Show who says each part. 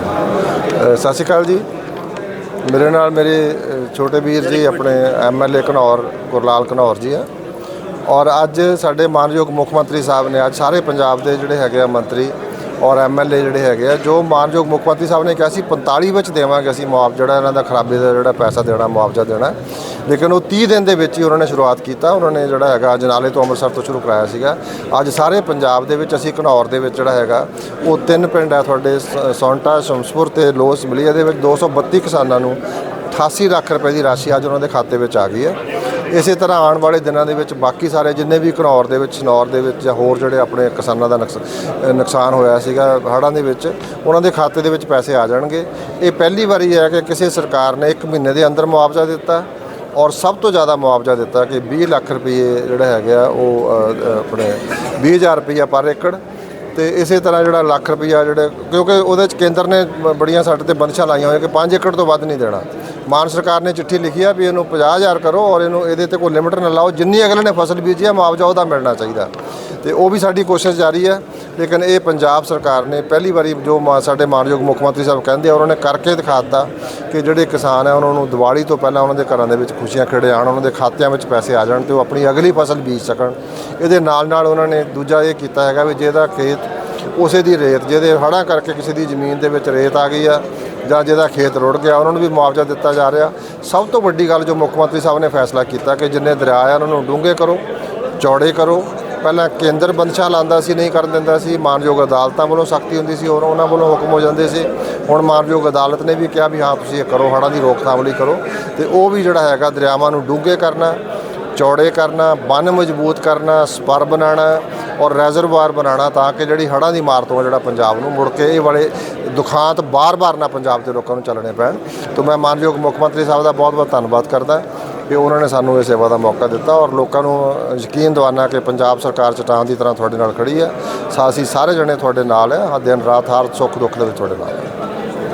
Speaker 1: ਸਤਿ ਸ਼੍ਰੀ ਅਕਾਲ ਜੀ। ਮੇਰੇ ਨਾਲ ਮੇਰੇ ਛੋਟੇ ਵੀਰ ਜੀ, ਆਪਣੇ ਐਮਐਲਏ ਘਨੌਰ, ਗੁਰਲਾਲ ਘਨੌਰ ਜੀ ਆ। ਔਰ ਅੱਜ ਸਾਡੇ ਮਾਨਯੋਗ ਮੁੱਖ ਮੰਤਰੀ ਸਾਹਿਬ ਨੇ, ਅੱਜ ਸਾਰੇ ਪੰਜਾਬ ਦੇ ਜਿਹੜੇ ਹੈਗੇ ਆ ਮੰਤਰੀ ਔਰ ਐਮਐਲਏ ਜਿਹੜੇ ਹੈਗੇ ਆ, ਜੋ ਮਾਨਯੋਗ ਮੁੱਖ ਮੰਤਰੀ ਸਾਹਿਬ ਨੇ ਕਿਹਾ ਸੀ 45 ਵਿੱਚ ਦੇਵਾਂਗੇ ਅਸੀਂ ਮੁਆਵਜ਼ਾ ਜਿਹੜਾ ਇਹਨਾਂ ਦਾ ਖਰਾਬੇ ਦਾ ਜਿਹੜਾ ਪੈਸਾ ਦੇਣਾ, ਮੁਆਵਜ਼ਾ ਦੇਣਾ। ਲੇਕਿਨ ਉਹ 30 ਦਿਨ ਦੇ ਵਿੱਚ ਹੀ ਉਹਨਾਂ ਨੇ ਸ਼ੁਰੂਆਤ ਕੀਤਾ, ਉਹਨਾਂ ਨੇ ਜਿਹੜਾ ਹੈਗਾ ਜਨਾਲੇ ਤੋਂ ਅੰਮ੍ਰਿਤਸਰ ਤੋਂ ਸ਼ੁਰੂ ਕਰਾਇਆ ਸੀਗਾ। ਅੱਜ ਸਾਰੇ ਪੰਜਾਬ ਦੇ ਵਿੱਚ ਅਸੀਂ ਘਨੌਰ ਦੇ ਵਿੱਚ ਜਿਹੜਾ ਹੈਗਾ, ਉਹ ਤਿੰਨ ਪਿੰਡ ਹੈ ਤੁਹਾਡੇ, ਸ- ਸੌਂਟਾ, ਸ਼ਮਸਪੁਰ ਤੇ ਲੋਸ ਮਿਲੀ ਦੇ ਵਿੱਚ 232 ਕਿਸਾਨਾਂ ਨੂੰ 88 ਲੱਖ ਰੁਪਏ ਦੀ ਰਾਸ਼ੀ ਅੱਜ ਉਹਨਾਂ ਦੇ ਖਾਤੇ ਵਿੱਚ ਆ ਗਈ ਹੈ। ਇਸੇ ਤਰ੍ਹਾਂ ਆਉਣ ਵਾਲੇ ਦਿਨਾਂ ਦੇ ਵਿੱਚ ਬਾਕੀ ਸਾਰੇ ਜਿੰਨੇ ਵੀ ਘਨੌਰ ਦੇ ਵਿੱਚ ਸਨੌਰ ਦੇ ਵਿੱਚ ਜਾਂ ਹੋਰ ਜਿਹੜੇ ਆਪਣੇ ਕਿਸਾਨਾਂ ਦਾ ਨੁਕਸ- ਨੁਕਸਾਨ ਹੋਇਆ ਸੀਗਾ ਹੜ੍ਹਾਂ ਦੇ ਵਿੱਚ ਉਹਨਾਂ ਦੇ ਖਾਤੇ ਦੇ ਵਿੱਚ ਪੈਸੇ ਆ ਜਾਣਗੇ। ਇਹ ਪਹਿਲੀ ਵਾਰੀ ਹੈ ਕਿ ਕਿਸੇ ਸਰਕਾਰ ਨੇ 1 ਮਹੀਨੇ ਦੇ ਅੰਦਰ ਮੁਆਵਜ਼ਾ ਦਿੱਤਾ ਔਰ ਸਭ ਤੋਂ ਜ਼ਿਆਦਾ ਮੁਆਵਜ਼ਾ ਦਿੱਤਾ ਕਿ 20 ਲੱਖ ਰੁਪਏ ਜਿਹੜਾ ਹੈਗਾ ਉਹ ਅ, ਅ, ਆਪਣੇ 20000 ਰੁਪਏ ਪਰ ਏਕੜ ਤੇ ਇਸੇ ਤਰ੍ਹਾਂ ਜਿਹੜਾ ਲੱਖ ਰੁਪਈਆ ਜਿਹੜੇ ਕਿਉਂਕਿ ਉਹਦੇ ਚ ਕੇਂਦਰ ਨੇ ਬੜੀਆਂ ਸਾਡੇ ਤੇ ਬੰਦਸ਼ਾਂ ਲਾਈਆਂ ਹੋਈਆਂ ਕਿ 5 ਏਕੜ ਤੋਂ ਵੱਧ ਨਹੀਂ ਦੇਣਾ। ਮਾਨ ਸਰਕਾਰ ਨੇ ਚਿੱਠੀ ਲਿਖੀ ਆ ਵੀ ਇਹਨੂੰ 50000 ਕਰੋ ਔਰ ਇਹਨੂੰ ਇਹਦੇ ਤੇ ਕੋਈ ਲਿਮਟ ਨਾ ਲਾਓ। ਜਿੰਨੀ ਅਗਲੇ ਨੇ ਫਸਲ ਬੀਜੀ ਆ, ਮੁਆਵਜ਼ਾ ਉਹਦਾ ਮਿਲਣਾ ਚਾਹੀਦਾ। ਤੇ ਉਹ ਵੀ ਸਾਡੀ ਕੋਸ਼ਿਸ਼ ਜਾਰੀ ਹੈ ਲੇਕਿਨ ਇਹ ਪੰਜਾਬ ਸਰਕਾਰ ਨੇ ਪਹਿਲੀ ਵਾਰੀ ਜੋ ਮਾ- ਸਾਡੇ ਮਾਨਯੋਗ ਮੁੱਖ ਮੰਤਰੀ ਸਾਹਿਬ ਕਹਿੰਦੇ ਆ ਉਹਨਾਂ ਨੇ ਕਰਕੇ ਦਿਖਾ ਦਿੱਤਾ ਕਿ ਜਿਹੜੇ ਕਿਸਾਨ ਆ, ਉਹਨਾਂ ਨੂੰ ਦੀਵਾਲੀ ਤੋਂ ਪਹਿਲਾਂ ਉਹਨਾਂ ਦੇ ਘਰਾਂ ਦੇ ਵਿੱਚ ਖੁਸ਼ੀਆਂ ਖਿੜੇ ਆਉਣ, ਉਹਨਾਂ ਦੇ ਖਾਤਿਆਂ ਵਿੱਚ ਪੈਸੇ ਆ ਜਾਣ ਤੇ ਉਹ ਆਪਣੀ ਅਗਲੀ ਫਸਲ ਬੀਜ ਸਕਣ। ਇਹਦੇ ਨਾਲ ਨਾਲ ਉਹਨਾਂ ਨੇ ਦੂਜਾ ਇਹ ਕੀਤਾ ਹੈਗਾ ਵੀ ਜਿਹਦਾ ਖੇਤ ਉਸੇ ਦੀ ਰੇਤ, ਜਿਹਦੇ ਹੜ੍ਹਾਂ ਕਰਕੇ ਕਿਸੇ ਦੀ ਜ਼ਮੀਨ ਦੇ ਵਿੱਚ ਰੇਤ ਆ ਗਈ ਆ ਜਾਂ ਜਿਹਦਾ ਖੇਤ ਰੁੜ ਗਿਆ, ਉਹਨਾਂ ਨੂੰ ਵੀ ਮੁਆਵਜ਼ਾ ਦਿੱਤਾ ਜਾ ਰਿਹਾ। ਸਭ ਤੋਂ ਵੱਡੀ ਗੱਲ ਜੋ ਮੁੱਖ ਮੰਤਰੀ ਸਾਹਿਬ ਨੇ ਫੈਸਲਾ ਕੀਤਾ ਕਿ ਜਿੰਨੇ ਦਰਿਆ ਆ, ਉਹਨਾਂ ਨੂੰ ਡੂੰਘੇ ਕਰੋ, ਚੌੜੇ ਕਰੋ। ਪਹਿਲਾਂ ਕੇਂਦਰ ਬੰਦਸ਼ਾ ਲਾਂਦਾ ਸੀ, ਨਹੀਂ ਕਰਨ ਦਿੰਦਾ ਸੀ। ਮਾਨਯੋਗ ਅਦਾਲਤਾਂ ਵੱਲੋਂ ਸਖਤੀ ਹੁੰਦੀ ਸੀ, ਹੋਰ ਉਹਨਾਂ ਵੱਲੋਂ ਹੁਕਮ ਹੋ ਜਾਂਦੇ ਸੀ। ਹੁਣ ਮਾਨਯੋਗ ਅਦਾਲਤ ਨੇ ਵੀ ਕਿਹਾ ਵੀ ਹਾਂ, ਤੁਸੀਂ ਇਹ ਕਰੋ, ਹੜ੍ਹਾਂ ਦੀ ਰੋਕਥਾਮ ਲਈ ਕਰੋ। ਤੇ ਉਹ ਵੀ ਜਿਹੜਾ ਹੈਗਾ, ਦਰਿਆਵਾਂ ਨੂੰ ਡੂੰਘੇ ਕਰਨਾ, ਚੌੜੇ ਕਰਨਾ, ਬੰਨ ਮਜ਼ਬੂਤ ਕਰਨਾ, ਸਪਰ ਬਣਾਉਣਾ ਔਰ ਰੈਜ਼ਰਵਾਇਰ ਬਣਾਉਣਾ ਤਾਂ ਕਿ ਜਿਹੜੀ ਹੜ੍ਹਾਂ ਦੀ ਮਾਰ ਤੋਂ ਜਿਹੜਾ ਪੰਜਾਬ ਨੂੰ ਮੁੜ ਕੇ ਇਹ ਵਾਲੇ ਦੁਖਾਂਤ ਬਾਰ-ਬਾਰ ਨਾ ਪੰਜਾਬ ਦੇ ਲੋਕਾਂ ਨੂੰ ਚੱਲਣੇ ਪੈਣ। ਤੋਂ ਮੈਂ ਮਾਨਯੋਗ ਮੁੱਖ ਮੰਤਰੀ ਸਾਹਿਬ ਦਾ ਬਹੁਤ-ਬਹੁਤ ਧੰਨਵਾਦ ਕਰਦਾ ਕਿ ਉਹਨਾਂ ਨੇ ਸਾਨੂੰ ਇਹ ਸੇਵਾ ਦਾ ਮੌਕਾ ਦਿੱਤਾ ਔਰ ਲੋਕਾਂ ਨੂੰ ਯਕੀਨ ਦਿਵਾਨਾ ਕਿ ਪੰਜਾਬ ਸਰਕਾਰ ਚਟਾਨ ਦੀ ਤਰ੍ਹਾਂ ਤੁਹਾਡੇ ਨਾਲ ਖੜੀ ਹੈ। ਸਾ ਅਸੀਂ ਸਾਰੇ ਜਣੇ ਤੁਹਾਡੇ ਨਾਲ ਹੈ। ਦਿਨ ਰਾਤ ਹਰ ਸੁੱਖ ਦੁੱਖ ਦੇ ਵਿੱਚ ਤੁਹਾਡੇ ਨਾਲ ਹੈ।